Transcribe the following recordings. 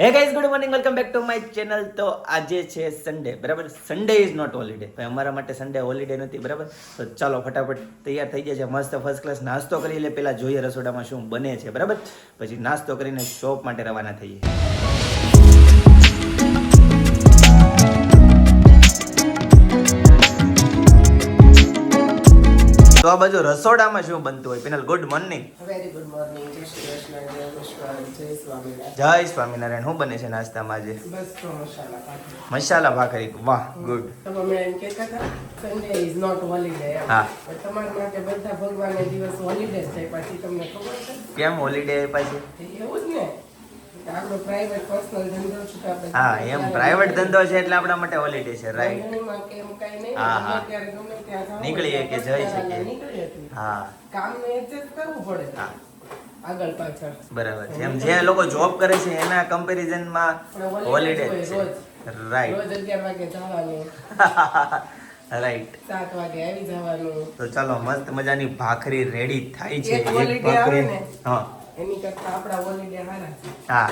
Hey guys good morning welcome back to my channel તો આજે છે સન્ડે બરાબર? સન્ડે ઇઝ નોટ હોલિડે અમારા માટે સન્ડે હોલિડે નથી, બરાબર? તો ચાલો, ફટાફટ તૈયાર થઈ ગયા છે. મસ્ત ફર્સ્ટ ક્લાસ નાસ્તો કરી લે. પહેલાં જોઈએ રસોડામાં શું બને છે, બરાબર? પછી નાસ્તો કરીને શોપ માટે રવાના થઈએ. તો આ બાજુ રસોડામાં શું બનતું હોય? Pinal good morning very good morning જય શ્રી કૃષ્ણ જય કૃષ્ણ જય સ્વામિનારાયણ. શું બને છે નાસ્તામાં આજે? મસાલા ભાખરી. વાહ ગુડ. કેમ હોલિડે પાછી? હા એમ પ્રાઇવેટ ધંધો છે એટલે આપણા માટે હોલિડે છે રાઈટ હા, હા. નીકળીએ કે જઈ શકીએ. હા. એડજસ્ટ કરવું પડે. હા. આગળ પાછળ. બરાબર છે. એમ જે લોકો જોબ કરે છે એના કમ્પેરિઝનમાં હોલિડે છે. રાઈટ રાઈટ સાત વાગે આવી જવાનું. તો ચાલો મસ્ત મજાની ભાખરી રેડી થાય છે. એક ભાખરી હા. એની કરતા આપણા હોલિડે સારા હા.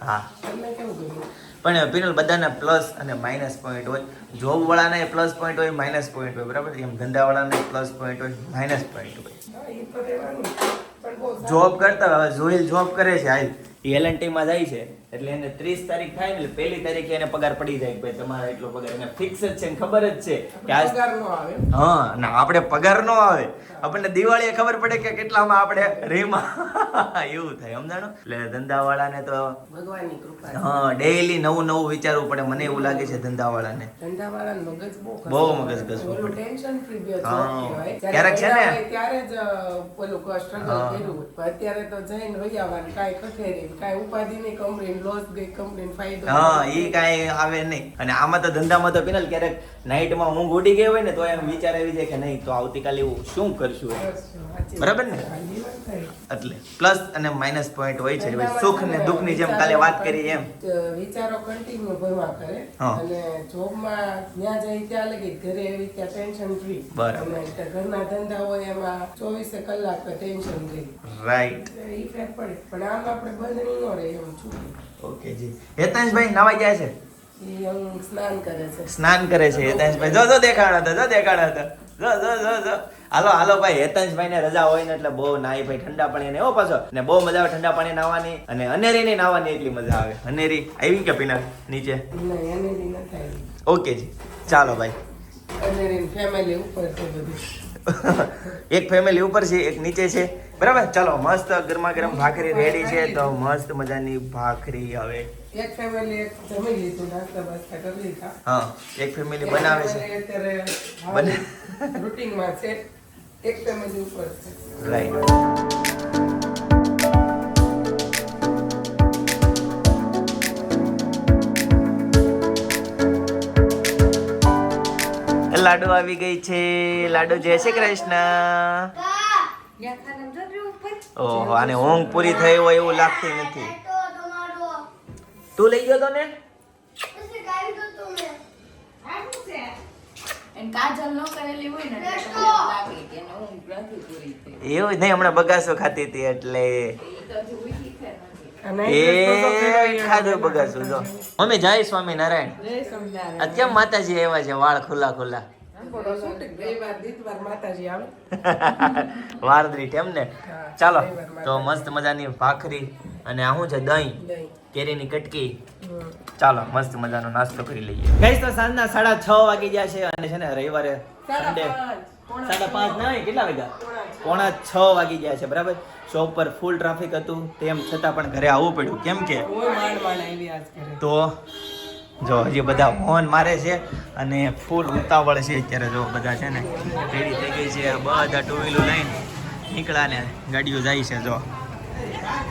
હા. તમને કેવું ગમ્યું? પણ પિનલ બધાના પ્લસ અને માઇનસ પોઈન્ટ હોય. જોબ વાળાને પ્લસ પોઈન્ટ હોય માઇનસ પોઈન્ટ હોય. બરાબર? એમ ધંધા વાળાને પ્લસ પોઈન્ટ હોય. માઇનસ પોઈન્ટ હોય જોબ કરતા હવે જોઈલ જોબ કરે છે હાલ. એલએનટી માં જાય છે. એટલે એને ત્રીસ તારીખ થાય ને એટલે પહેલી તારીખે એને પગાર પડી જાય ભાઈ તમારો એટલો પગાર. એને ફિક્સ જ છે ને ખબર જ છે કે પગાર નો આવે. હા ના આપણે પગાર નો આવે. આપણને દિવાળીએ ખબર પડે કે કેટલામાં આપણે રેમાં. એવું થાય સમજાણો? એટલે ધંધા વાળાને તો ભગવાનની કૃપા હા ડેઈલી નવું નવું વિચારવું પડે. મને એવું લાગે છે ધંધા વાળાને ધંધાવાળાનું મગજ બહુ મગજ ઘસવું પડે. ટેન્શન ફ્રી બે. ક્યારેક છે ને- ત્યારે જ પેલું ક- કર્યું અત્યારે તો જઈને હોય આવવાનું. કાંઈ ખખેરી, કાંઈ ઉપાધિ નહીં, complain, loss ગઈ, complain, ફાયદો હા ગઈ. કાંઈ આવે નહીં. અને આમાં તો ધંધામાં તો પિનલ ક્યારેક નાઇટમાં ઊંઘ ઉડી ગઈ હોય ને તો એમ વિચાર આવી જાય કે નહીં તો આવતીકાલે એવું શું કરશું બરાબર ને? એટલે પ્લસ અને માઇનસ પોઈન્ટ હોય છે સુખ ને દુઃખની જેમ કાલે વાત કરી એમ. વિચારો કન્ટિન્યુ ભરવા કરે. અને અને જોબમાં જ્યાં જાય ત્યાં લગી ઘરે એવી ત્યાં ટેન્શન ફ્રી બરાબર. ઘરના ધંધા હોય એમાં ચોવીસે કલાક ટેન્શન રહી રાઈટ ઇફેક્ટ પડે. પણ આમ આપણે બંધ નહીં રહે એમ છૂટી. ઓકે જી. હેતાંશભાઈ નવા ગયા છે? સ્નાન કરે છે. સ્નાન કરે છે હેતાંશભાઈ. જો જો દેખાડા હતા જો દેખાડા હતા જો જો જો જો. હાલો હાલો ભાઈ હેતાંશભાઈ ને રજા હોય ને એટલે બહુ નાઈ ભાઈ ઠંડા પાણી ને એવો પાછો. ને બહુ મજા આવે ઠંડા પાણી નાવાની અને અનેરી ની નાવાની એટલી મજા આવે. અનેરી આવી કે પીના નીચે? ઓકે જી. ચાલો ભાઈ. અને ફેમિલી ઉપર છે બધું. એક ફેમિલી ઉપર છે એક નીચે છે. બરાબર? ચાલો મસ્ત ગરમા ગરમ ભાખરી રેડી છે તો મસ્ત મજાની ભાખરી હવે. એક ફેમિલી એક જમી લીધું નાસ્તા બાસ્તા કરી લીધા. હા એક ફેમિલી બનાવે છે. અત્યારે બને. રૂટિનમાં છે એક ફેમિલી ઉપર છે. રાઈટ લાડુ આવી ગઈ છે. લાડુ જય શ્રી કૃષ્ણ. ઓહો, આને ઊંઘ પૂરી થઈ હોય એવું લાગતી નથી. તું લઈ ગયો તો ને એવું નહીં, હમણાં બગાસો ખાતી હતી એટલે. મમ્મી જય સ્વામિનારાયણ. કેમ માતાજી એવા છે? વાળ ખુલ્લા ખુલ્લા. થોડો શૂટિંગ રવિવાર દીતવાર માતાજી આવે. વારદરી એમ ને ચાલો તો મસ્ત મજાની ભાખરી અને આ શું છે? દહીં. કેરીની કટકી. ચાલો મસ્ત મજાનો નાસ્તો કરી લઈએ. ગઈ તો સાંજના સાડા છ વાગી ગયા છે અને છે ને રવિવારે સાડા સન્ડે પાંચ, સાડા પાંચ ના કેટલા વાગ્યા? પોણા છ વાગી ગયા છે બરાબર? શોપ પર ફૂલ ટ્રાફિક હતું તેમ છતાં પણ ઘરે આવવું પડ્યું. કેમ કે તો જો હજી બધા ફોન મારે છે અને ફૂલ ઉતાવળ છે અત્યારે જો બધા છે ને રેડી થઈ ગઈ છે. બધા ટુ વ્હીલું લઈને નીકળ્યા ને ગાડીઓ જાય છે જો.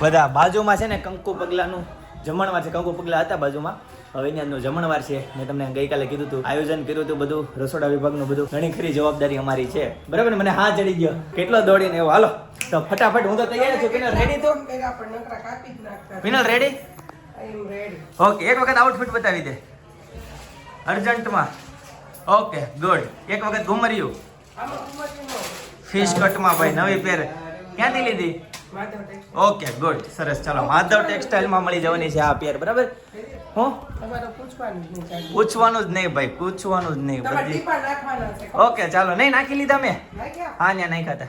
બધા બાજુમાં છે ને કંકુ પગલાનું જમણમાં છે કંકુ પગલા હતા બાજુમાં. હવે અહીંયાનું જમણવાર છે. મેં તમને ગઈકાલે કીધું હતું, આયોજન કર્યું હતું બધું, રસોડા વિભાગનું બધું. ઘણી ખરી જવાબદારી અમારી છે. બરાબર મને હા ચડી ગયો. કેટલો દોડીને એવો. હાલો, તો ફટાફટ હું તો તૈયાર છું. પિનલ રેડી તો? પિનલ રેડી ઓકે એક વખત આઉટફિટ બતાવી દે. અર્જન્ટમાં ઓકે ગુડ એક વખત ઘુમર્યું. ફિશ કટમાં ભાઈ, નવી પેર ક્યાંથી લીધી? Okay good. સરસ. ચાલો માધવ ટેક્સટાઇલમાં મળી જવાની છે આ પેર બરાબર? હો? પૂછવાનું જ નહીં ચાલે. પૂછવાનું જ નહીં ભાઈ પૂછવાનું જ નહીં. બધી ટીપા નાખવાના છે. ઓકે ચાલો નહીં નાખી લીધા મેં? હા ત્યાં નહીં ખાતા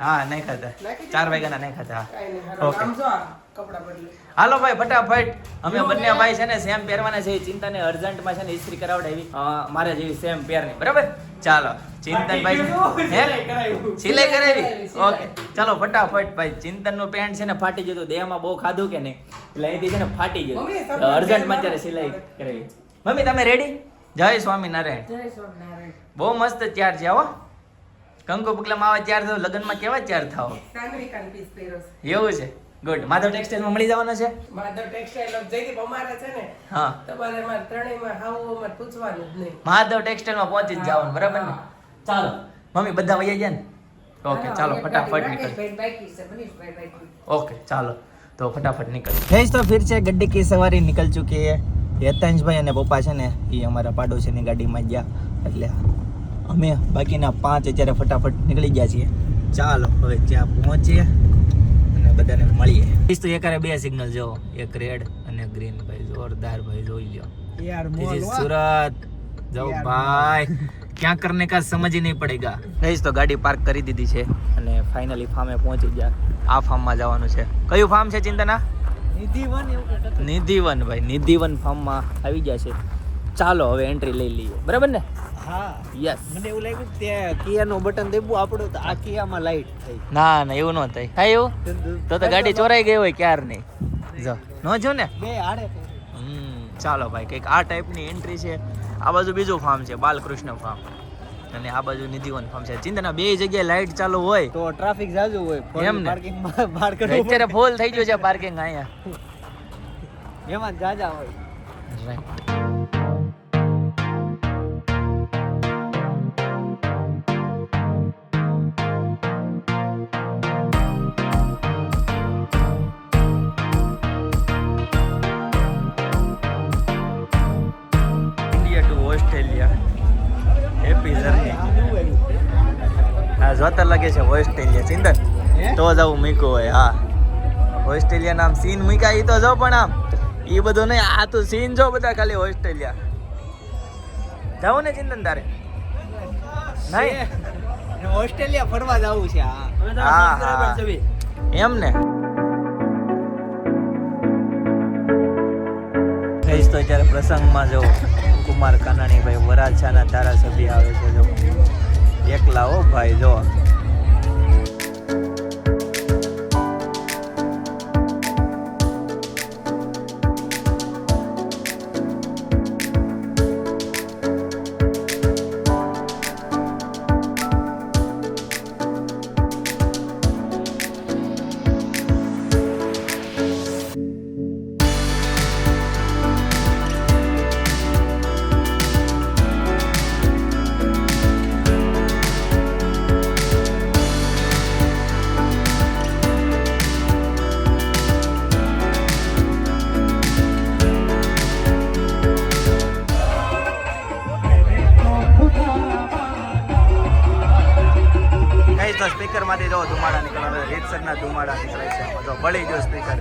હા નહીં ખાતા ચાર ચાર વાગ્યાના નહીં ખાતા હા. ઓકે. હાલો ભાઈ ફટાફટ. અમે બંને ભાઈ છે ને સેમ પહેરવાના છે. ચિંતન અર્જન્ટમાં છે ને ઇસ્ત્રી કરાવડાવી. મારે જેવી સેમ પહેરની. બરાબર? ચાલો. ચિંતન ભાઈ હે? સિલાઈ કરાવી? ઓકે. ચાલો ફટાફટ ભાઈ. ચિંતનનું પેન્ટ છે ને ફાટી જતું દેહમાં બહુ ખાધું કે નહીં? એટલે અહીંથી છે ને ફાટી ગયું. અર્જન્ટમાં ત્યારે સિલાઈ કરાવી. મમ્મી તમે રેડી જય સ્વામિનારાયણ. જય સ્વામિનારાયણ. બહુ મસ્ત ચાર છે હો. કંકુ પગલામાં આવા ચાર થાવ લગ્નમાં કેવા ચાર થાવ. એવું છે. ગુડ માધવ ટેક્સટાઇલમાં મળી જવાના છે? માધવ ટેક્સટાઇલ જયદીપ અમારે છે ને હા. તમારે મારે ત્રણેયમાં હાવું અમારે પૂછવાનું જ નહીં. માધવ ટેક્સટાઇલમાં પહોંચી જ જવાનું બરાબર ને? ચાલો મમ્મી બધા વૈયા ગયા ને? ઓકે ચાલો ફટાફટ નીકળ ઓકે ચાલો તો ફટાફટ નીકળ ફેસ તો ફિર છે ગડ્ડી કી સવારી નીકળ ચૂકી હે યતાંશભાઈ અને પપ્પા છે ને એ અમારા પાડોશીની ગાડીમાં ગયા. એટલે અમે બાકીના પાંચ અત્યારે ફટાફટ નીકળી ગયા છીએ. ચાલો હવે ત્યાં પહોંચીએ. અને બધાને મળીએ. તો એકારે બે સિગ્નલ જો એક રેડ અને ગ્રીન ભાઈ જોરદાર ભાઈ જોઈ લ્યો. યાર મોલ સુરત. જાઓ ભાઈ. ક્યાં કરને કા સમજ નહીં પડેગા ગઈસ તો ગાડી પાર્ક કરી દીધી છે અને ફાઇનલી ફાર્મે પહોંચી ગયા. આ ફાર્મમાં જવાનું છે. કયું ફાર્મ છે ચિંતના? નિધિવન નિધિવન ભાઈ નિધિવન ફાર્મમાં આવી ગયા છે. ચાલો હવે એન્ટ્રી લઈ લઈએ. બરાબર ને? હા. યસ મને એવું લાગ્યું કે કિયાનું બટન દેવું આપણું તો આ કિયામાં લાઈટ થઈ. ના ના એવું ન થાય. થાય એવું? તો તો ગાડી ચોરાઈ ગઈ હોય ક્યાર નહીં. જો નો જો ને? બે હાડે ચાલો ભાઈ કંઈક આ ટાઈપની એન્ટ્રી છે. આ બાજુ બીજું ફાર્મ છે બાલકૃષ્ણ ફાર્મ અને આ બાજુ નિધિવન ફાર્મ છે. ચિંતાના બે જગ્યાએ લાઈટ ચાલુ હોય. તો ટ્રાફિક જાજુ હોય. એમ ને? પાર્કિંગ બહાર કરવું અત્યારે ફૂલ થઈ ગયું છે પાર્કિંગ અહીંયા. એમાં જાજા હોય. જોતા લાગે છે ઓસ્ટ્રેલિયા. હે? તો જવું મૂક્યું હોય હા. ઓસ્ટ્રેલિયા નામ સીન મૂક્યા એ તો જો પણ આમ. ઈ બધું નહીં આ તો સીન જો બધા ખાલી ઓસ્ટ્રેલિયા. જાવ ને ચિંતન તારે? નહીં? ઓસ્ટ્રેલિયા ફરવા જવું છે હા. હા, હા. એમ ને? કહીશ તો અત્યારે પ્રસંગમાં જો કુમાર કાનાણીભાઈ વરાછાના ધારાસભ્ય આવે છે જો. એકલા હો ભાઈ જો. તો જો ધુમાડા નીકળે રીતસરના ધુમાડા નીકળે છે. જો બળી ગયો સ્પીકર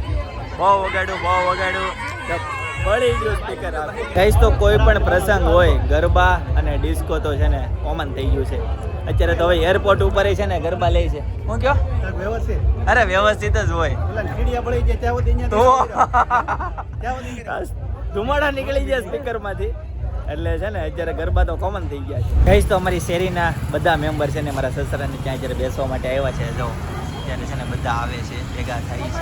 બહુ વગાડ્યું બહુ વગાડ્યું. તો બળી ગયું સ્પીકર કઈશ તો કોઈ પણ પ્રસંગ હોય ગરબા અને ડિસ્કો તો છે ને કોમન થઈ ગયું છે. અત્યારે તો હવે એરપોર્ટ ઉપર છે ને ગરબા લે છે. હું કયો? વ્યવસ્થિત. અરે વ્યવસ્થિત જ હોય. જાય તો ધુમાડા નીકળી ગયા સ્પીકરમાંથી. એટલે છે ને અત્યારે ગરબા તો કોમન થઈ ગયા છે. કહીશ તો અમારી શેરીના બધા મેમ્બર છે ને મારા સસરાને ત્યાં અત્યારે બેસવા માટે આવ્યા છે. જો ત્યારે છે ને બધા આવે છે, ભેગા થાય છે.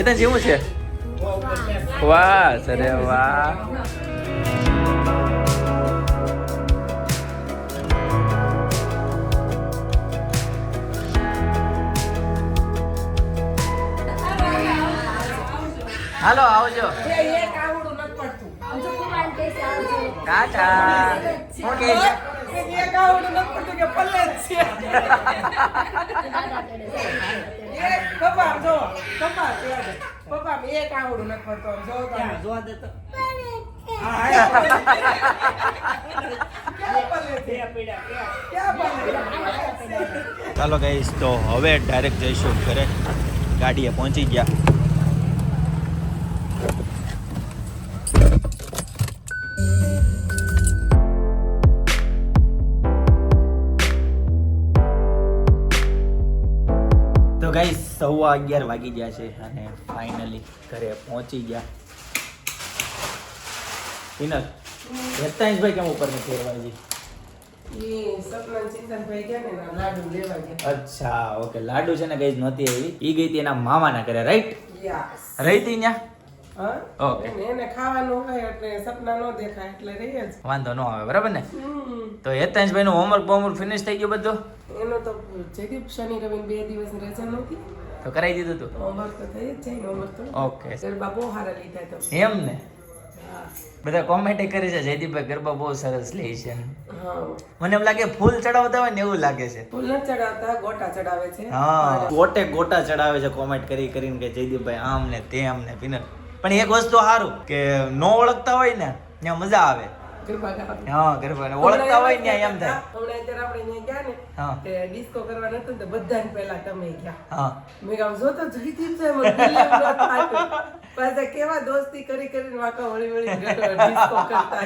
એ તો જેવું છે. વાહ સરે વાહ. હાલો આવજો. કહે છે? એક આવડું નથી પડતું કે પલ્લે જ છે એક પપ્પા જો. પપ્પા એક આવડું નથી પડતું જો તમે. જોવા? ચાલો ગઈશ તો હવે ડાયરેક્ટ જઈશું ઘરે. ગાડીએ પહોંચી ગયા. તો ગઈ સવા અગિયાર વાગી ગયા છે અને ફાઇનલી ઘરે પહોંચી ગયા. વિનર ભાઈ કેમ ઉપર નથી ફેરવાજી ને ગયા. અચ્છા ઓકે લાડુ છે ને ગઈ નહોતી આવી. ઈ ગઈ હતી એના મામાના ઘરે રાઈટ રહી હતી ત્યાં. એને- એને ખાવાનું હોય એટલે સપના ન દેખાય એટલે રહીએ જ. વાંધો ન આવે બરાબર ને. તો હેતાંશભાઈ નું હોમવર્ક બોમવર્ક ફિનિશ થઈ ગયું બધું? એનો તો જયદીપ શનિ રવિ બે દિવસ રજા નહોતી. તો કરાવી દીધું તું? હોમવર્ક તો થઈ જ જાય હોમવર્ક તો. ઓકે ગરબા બહુ સારા લીધા તો એમ ને? બધા કોમેન્ટ કરી છે જયદીપભાઈ ગરબા બહુ સરસ લે છે. મને એમ લાગે ફૂલ ચડાવતા હોય ને એવું લાગે છે. ફૂલ ન ચડાવતા ગોટા ચડાવે છે. હા. ગોટે ગોટા ચડાવે છે કોમેન્ટ કરી કરીને કે જયદીપભાઈ આમ ને તેમ ને પીનર પણ એક વસ્તુ સારું કે નો ઓળખતા હોય ને ત્યાં મજા આવે. ગરબા ગાવા હા ગરબા ઓળખતા હોય ને એમ થાય. હમણાં અત્યારે આપણે અહીંયા ગયા ને તે ડિસ્કો કરવા નતું તો બધાને પહેલા તમે ગયા. હા. મેં કહ્યું જો તો જયદીપ છે મને believe ન થાતું. પાછા કેવા દોસ્તી કરી કરીને વાંકા વળી વળી ડિસ્કો કરતા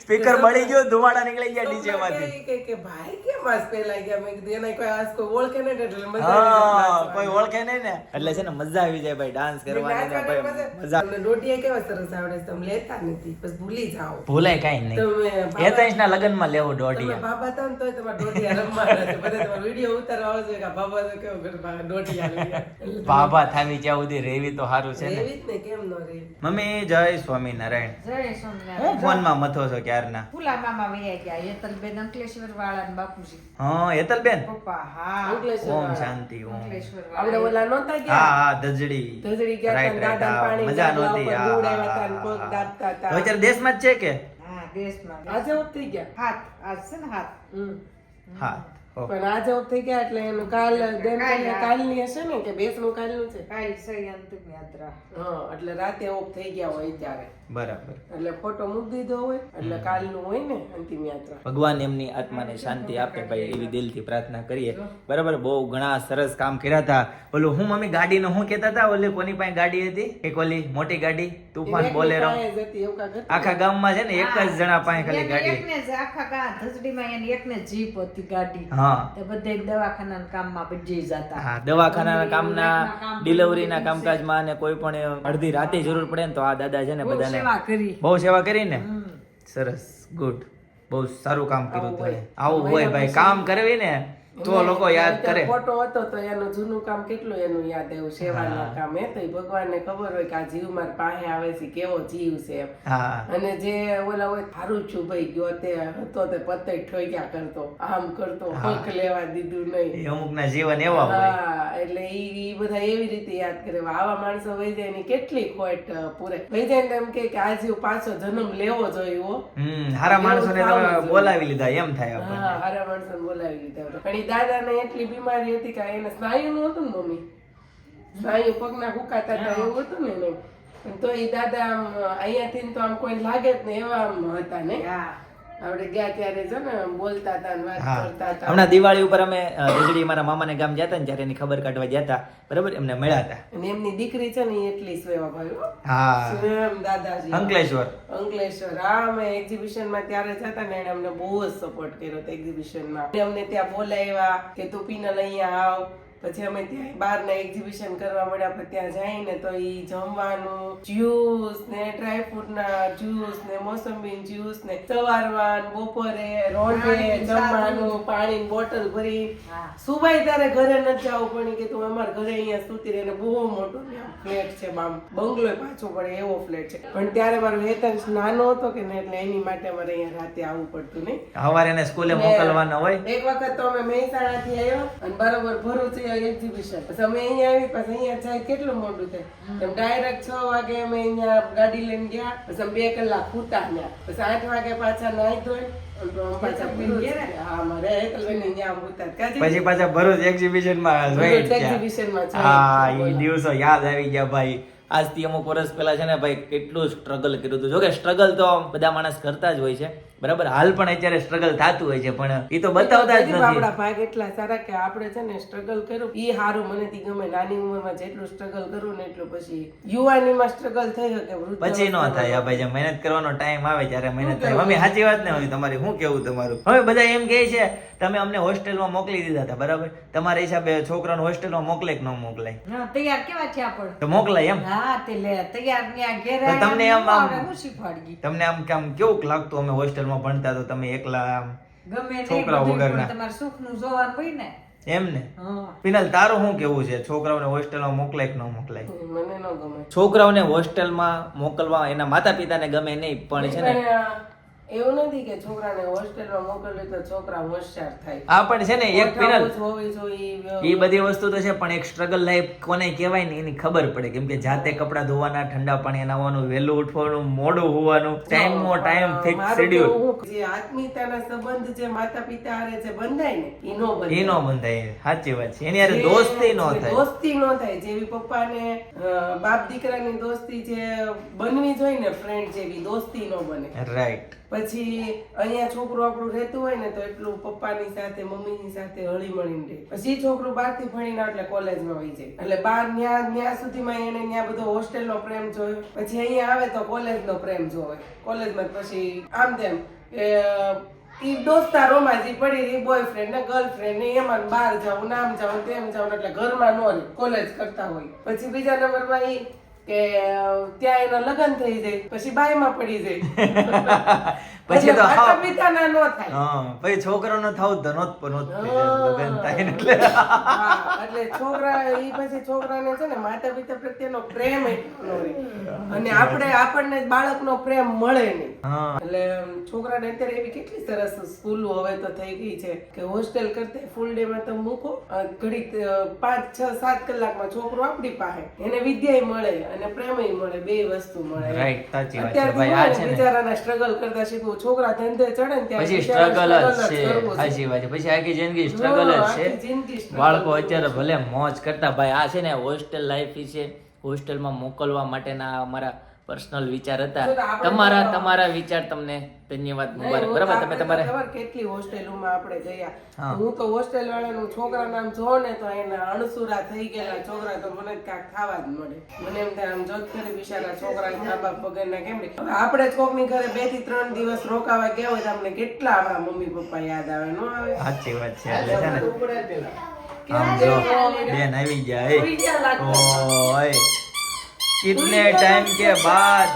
સ્પીકર બળી ગયો ધુમાડા નીકળી ગયા ડીજે માંથી. કે- કે- કે ભાઈ કેમ આજ પહેલા ગયા? મેં કીધું એને કોઈ આસ કોઈ ઓળખે નહીં ને એટલે મજા હા કોઈ ઓળખે નહીં ને. એટલે છે ને મજા આવી જાય ભાઈ ડાન્સ કરવાની ને ભાઈ મજા તમને દોઢિયા કેવા સરસ આવડે તમે લેતા નથી બસ ભૂલી જાઓ. ભૂલાય કાંઈ નહીં. તમે એ બાબા- તો ના લગ્નમાં લેવું તમે દોઢિયા બાબા હતા તો તમારા દોઢિયા રમવાના છે. બધા તમારો વીડિયો ઉતારવા આવે છે કે બાબા તો કેવો દોઢિયા. બાબા થાવી જ્યાં સુધી રેવી તો સારું છે ને. રેવી જ ને કેમ નો રહે મમ્મી જય સ્વામિનારાયણ. જય હું ફોનમાં મથો છો ક્યારના? ફૂલા મામા વયા ગયા હેતલબેન અંકલેશ્વર વાળા ને બાપુજી. હા હેતલબેન? પપ્પા હા. અંકલેશ્વર ઓમ શાંતિ ઓમ. અંકલેશ્વર આપણે વાળા ઓલા નહોતા હા ગયા? હા ધજડી. ધજડી ગયા હતા, દાદા હા. પાણી મજા ઉપર હા, હા, ને હા, હા. અત્યારે દેશમાં જ છે કે? હા દેશમાં. આજે થઈ ગયા. હાથ આજ છે ને હાથ. હમ. પણ આજે ઓફ થઈ ગયા એટલે એનું કાલ કહીને કાલની હશે ને કે બેસનું કાલનું છે? કાલ સહી યાત્રા હા એટલે રાતે ઓફ થઈ ગયા હોય ત્યારે. બરાબર. એટલે ફોટો મૂકી દીધો હોય એટલે કાલનું હોય ને અંતિમ યાત્રા. ભગવાન એમની આત્માને શાંતિ આપે ભાઈ એવી દિલથી પ્રાર્થના કરીએ. બરાબર બહુ ઘણા સરસ કામ કર્યા હતા. ઓલું હું મમ્મી ગાડીનું હું કહેતા હતા? ઓલી કોની પાસે ગાડી હતી? એક ઓલી મોટી ગાડી? તુફાન બોલે બોલેરો. આખા ગામમાં છે ને એક જ જણા પાસે ખાલી ગાડી. એકને જ આખા ગા ધસડીમાં એની એકને જીપ હતી ગાડી. હા. તે બધે દવાખાનાના કામમાં બધી જતા. હા દવાખાનાના કામના ડિલિવરીના કામકાજમાં અને કોઈ પણ અડધી રાતે જરૂર પડે ને તો આ દાદા છે ને બધાને સેવા કરી. બહુ સેવા કરી ને? સરસ ગુડ. બહુ સારું કામ કર્યું તમે. આવું હોય ભાઈ કામ કરવી ને તો લોકો યાદ કરે. ફોટો હતો તો એનું જૂનું કામ કેટલું એનું યાદ આવ્યું સેવાના કામ એ તો ભગવાનને ખબર હોય કે આ જીવ માર પાસે આવે છે કેવો જીવ છે એમ. અને જે ઓલા હોય થારું છું ભાઈ ગયો તે હતો તે પતે ઠોક્યા કરતો આમ કરતો હક લેવા દીધું નહીં. અમુક ના જીવન એવા હોય. હા એટલે ઈ બધા એવી રીતે યાદ કરે. આવા માણસો વહી જાય એની કેટલી ખોટ પૂરે. વહી જાય ને એમ કે આ જીવ પાછો જન્મ લેવો જોઈએ હારા માણસો ને બોલાવી લીધા એમ થાય હા હારા માણસો બોલાવી લીધા પણ દાદાને એટલી બીમારી હતી કે એને સ્નાયુ નું હતું ને મમ્મી? સ્નાયુ પગના હુકાતા હતા એવું હતું ને એને? તો એ દાદા આમ અહીંયાથી તો આમ કોઈ લાગે જ ને એવા આમ હતા ને? હા. આપણે ગયા ત્યારે છે ને બોલતા હતા ને વાત કરતા હતા. હમણાં દિવાળી ઉપર અમે વીજળી મારા મામાને ગામ જતા ને ત્યારે એની ખબર કાઢવા જતા બરાબર? એમને મળ્યા હતા. અને એમની દીકરી છે ને એટલી સ્વયં ભાઈ હો. હા. સ્વયં દાદાજી. અંકલેશ્વર. અંકલેશ્વર. હા અમે એક્ઝિબિશનમાં ત્યારે જતા ને એને અમને બહુ જ સપોર્ટ કર્યો હતો એક્ઝિબિશનમાં અમને ત્યાં બોલાવ્યા કે તું પીનલ અહીંયા આવ. પછી અમે ત્યાં બહાર ના એક્ઝિબિશન કરવા મળ્યા ત્યાં જઈને તો ઈ જમવાનું જ્યુસ ને ડ્રાયફ્રુટ ના જ્યુસ ને મોસંબી જ્યુસ ને સવારમાં બપોરે રોડે જમવાનું પાણી બોટલ ભરી. સુભાઈ તારે ઘરે નથી જવું પણ કે તું અમારા ઘરે અહીંયા સુતી રહે ને બહુ મોટો ફ્લેટ છે આમ બંગલો પાછો પડે એવો ફ્લેટ છે. પણ ત્યારે મારો હેતંશ નાનો હતો કે ને એટલે એની માટે મારે અહીંયા રાતે આવવું પડતું નહીં. સવારે એને સ્કૂલે મોકલવાનો હોય? એક વખત તો અમે મહેસાણાથી આવ્યો અને બરોબર ભરૂચ એક્ઝિબિશન પછી અમે અહીંયા આવી પછી અહીંયા જાય કેટલું મોટું થાય? એમ ડાયરેક્ટ છ વાગે અમે અહીંયા ગાડી લઈને ગયા પછી બે કલાક ખૂટા ત્યાં પછી આઠ વાગે પાછા નાહી ધોઈ પાછા ભરૂચ. પછી એક્ઝિબિશનમાં હા એ દિવસો યાદ આવી ગયા ભાઈ. આજથી અમુક વર્ષ પહેલા છે ને ભાઈ કેટલું સ્ટ્રગલ કર્યું હતું. જોકે સ્ટ્રગલ તો બધા માણસ કરતા જ હોય છે. બરાબર? હાલ પણ અત્યારે સ્ટ્રગલ થતું હોય છે પણ એ તો બતાવતા જ નથી. આપણા ભાગ એટલા સારા કે આપણે છે ને સ્ટ્રગલ કર્યું. એ હારું મને થી ગમે. નાની ઉંમરમાં જેટલું સ્ટ્રગલ કરું ને એટલું પછી યુવાનીમાં સ્ટ્રગલ થઈ શકે વૃદ્ધ પછી ન થાય ભાઈ જે મહેનત કરવાનો ટાઈમ આવે ત્યારે મહેનત થાય. મમ્મી સાચી વાત ને? હોય તમારી શું કેવું તમારું? હવે બધા એમ કહે છે તમે અમને હોસ્ટેલમાં મોકલી દીધા હતા બરાબર? તમારા હિસાબે છોકરાને હોસ્ટેલમાં મોકલે કે ન મોકલાય? હા, તૈયાર કેવા છે આપણે? તો મોકલાય એમ? હા તે લે તૈયાર ન્યા ઘેર તમને આમ- તમને આમ કેમ આમ કેવું લાગતું અમે હોસ્ટેલમાં ભણતા તો તમે એકલા આમ ગમે નહીં છોકરાઓ વગરના. તમારે સુખનું જોવાનું હોય ને. એમ ને? હા. પિનલ તારું શું કેવું છે? છોકરાઓને હોસ્ટેલમાં મોકલાય કે ન મોકલાય? મને ન ગમે. છોકરાઓને હોસ્ટેલમાં મોકલવા એના માતા પિતાને ગમે નહીં પણ છે ને એવું નથી કે છોકરાને હોસ્ટેલમાં મોકલે તો છોકરા હોશિયાર થાય. આ પણ છે ને એક પિનલ એ બધી વસ્તુ તો છે પણ એક સ્ટ્રગલ લાઈફ કોને કહેવાય ને એની ખબર પડે. કેમ કે જાતે કપડાં ધોવાના ઠંડા પાણી નાવાનું વહેલું ઉઠવાનું મોડું હોવાનું time no time fix schedule જે આત્મીયતાના સંબંધ જે માતા પિતા હારે છે બંધાય ને ઈ નો બંધાય. એ નો બંધાય સાચી વાત છે. એની હારે દોસ્તી નો થાય. દોસ્તી નો થાય જેવી પપ્પાને બાપ દીકરાની દોસ્તી જે બનવી જોઈએ ને ફ્રેન્ડ જેવી દોસ્તી નો બને. રાઈટ પછી અહીંયા છોકરું આપણું રહેતું હોય ને તો એટલું પપ્પાની સાથે, મમ્મીની સાથે હળી મળીને રહે. પછી છોકરું બહારથી ભણીને એટલે કોલેજમાં વહી જાય. એટલે બાર ન્યા ન્યા સુધીમાં એને ન્યા બધો હોસ્ટેલનો પ્રેમ જોયો. પછી અહીંયા આવે તો કોલેજનો પ્રેમ જોવે. કોલેજમાં પછી આમ તેમ ઈ દોસ્તારોમાં જે પડી રહી બોયફ્રેન્ડ ને ગર્લફ્રેન્ડ ને એમાં બહાર જાઉં નામ જાઉં તેમ જાઉં એટલે ઘરમાં નો કોલેજ કરતા હોય. પછી બીજા નંબરમાં ઈ કે ત્યાં એના લગ્ન થઈ જાય પછી બાયમાં પડી જાય. પછી તો હા. પિતાના નો થાય. હા પછી છોકરાનો થાવ ધનોત પનોત પણ થઈ જાય. લગ્ન થાય એટલે એટલે. છોકરા ઈ પછી છોકરાને છે ને માતા પિતા પ્રત્યેનો પ્રેમ એટલો અને આપણે આપણને બાળકનો પ્રેમ મળે નહીં. હા. એટલે છોકરાને અત્યારે એવી કેટલી સરસ સ્કૂલો હવે તો થઈ ગઈ છે કે હોસ્ટેલ કરતા ફૂલ ડે માં તમે મૂકો ઘડી પાંચ છ સાત કલાકમાં છોકરો આપણી પાસે. એને વિદ્યાય મળે અને પ્રેમય મળે બે વસ્તુ મળે. અત્યારે. બિચારાના સ્ટ્રગલ કરતા શીખવું છોકરા ધંધે ચડે ને પછી સ્ટ્રગલ જ છે. હાજી છે. સાચી વાત છે પછી આખી જિંદગી સ્ટ્રગલ જ છે. બાળકો અત્યારે ભલે મોજ કરતા ભાઈ આ છે ને હોસ્ટેલ લાઈફ છે. હોસ્ટેલમાં મોકલવા માટેના અમારા પર્સનલ વિચાર હતા. તમારા તમારા વિચાર તમને ધન્યવાદ મુબારક. બરાબર તમે તમારે ખબર કેટલી હોસ્ટેલોમાં આપણે ગયા હું. તો હોસ્ટેલ વાળાનું છોકરા નામ જો ને તો એના અણસુરા થઈ ગયેલા છોકરા તો મને કાંઈક ખાવા જ મળે. મને એમ થાય આમ જોત કરી બિચારા છોકરા મા બાપ વગરના કેમ હવે આપણે જ કોકની ઘરે બેથી ત્રણ દિવસ રોકાવા ગયા હોય તો અમને કેટલા આપણા મમ્મી પપ્પા યાદ આવે નો આવે? સાચી વાત છે એટલે છે ને. આમ જો બેન આવી ગયા એ. ઓય. कितने टाइम के बाद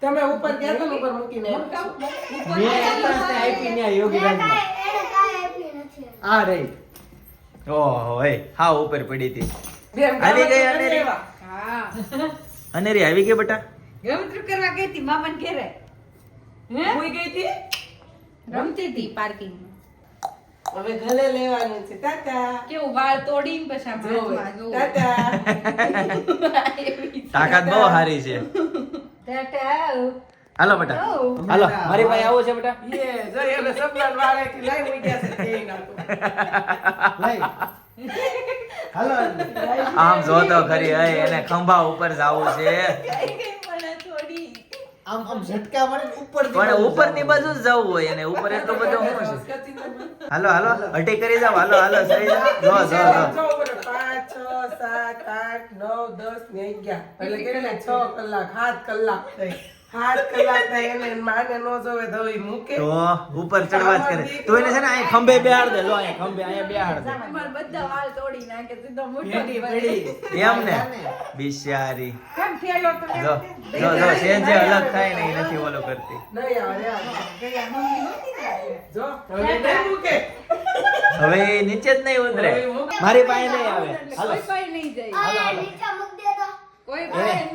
તમે ઉપર ગયા તો ને ઉપર મૂકીને આ રહી ઓહો એ હા ઉપર પડી હતી બેન, આવી ગઈ ગામમાં અનેરી? રહેવા. હા અનેરી આવી ગઈ બેટા ગમતરું કરવા ગઈ હતી મામાને ઘેરે હે ભૂઈ ગઈ હતી રમતી હતી પાર્કિંગ હવે ઘરે લેવાનું છે તાતા કેવું વાળ તોડીને પછી એવી તાકાત બહુ સારી છે. તાતા હાલો બેટા. હાલો મારી પાસે આવો છે બેટા. યે, જો એને સપનાને વાળેથી લઈ ગયા છે તે નાખો. લઈ. હાલો. આમ જો તો ખરી હે એને ખંભા ઉપર જાવું છે. કઈ કઈ મને થોડી. આમ આમ ઝટકા મારે ઉપર પણ ઉપરની બાજુ જ જવું હોય અને ઉપર એટલું બધું શું છે. હાલો હાલો અટે કરી જાવ હાલો હાલો સહી જાવ જો જો જો. પાંચ છ સાત આઠ નવ દસ ને અગિયાર. એટલે કેટલા? છ કલાક સાત કલાક થઈ. સાત કલાક થઈ એને માને નો જોવે તો ઈ મૂકે. તો ઉપર ચડવા જ કરે. તું એને છે ને અહીં ખંભે બેહાડ દે. જો અહીં ખંભે અહીંયા બેહાડ દે. બધા વાળ તોડી નાખે સીધો મોટો ભેડી પડી. પડી. એમ ને? બિચારી. કેમ થયેલો તો જો જો જો સેજ જે અલગ થાય ને એ નથી ઓલો કરતી. હવે નીચે જ નહીં ઉતરે. મારી પાસે નહીં આવે. હાલો.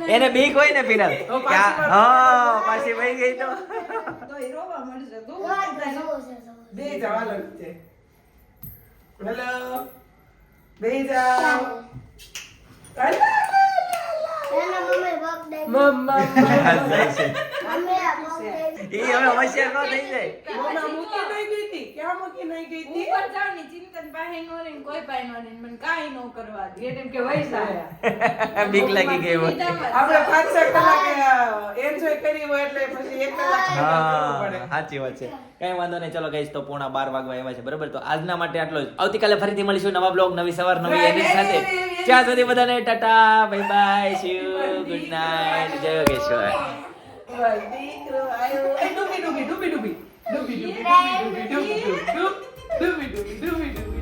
એને બીક હોય ને પીનલ હા પાછી વહી ગઈ તો. હેલો બે જાવ જાય. હવે હોશિયાર ન થઈ જાય. મમ્મા મૂકી નહીં ગઈ હતી. ક્યાં મૂકી નહીં ગઈ હતી? ઉપર જાવ ને ચિંતન પાસે નો રહીને કોઈ પાસે નો રહીને મને કાંઈ નો કરવા દે. એટલે કે વૈસા બીક લાગી ગઈ હોય આપણે પાંચ કલાક એન્જોય કરી હોય એટલે પછી એક કલાક પડે. સાચી વાત છે. કઈ વાંધો નહીં. ચલો ગઈશ તો પોણા બાર વાગવા આવ્યા છે. બરાબર? તો આજના માટે આટલો જ. આવતીકાલે ફરીથી મળીશું નવા બ્લોગ નવી સવાર નવી એની સાથે. ત્યાં સુધી બધાને tata bye bye Shiv good night જય યોગેશ્વર. દીકરો આયો એ ડૂબી ડૂબી ડૂબી ડૂબી ડૂબી ડૂબી ડૂબી ડૂબી ડૂબી ડૂબી ડૂબી ડૂબી ડૂબી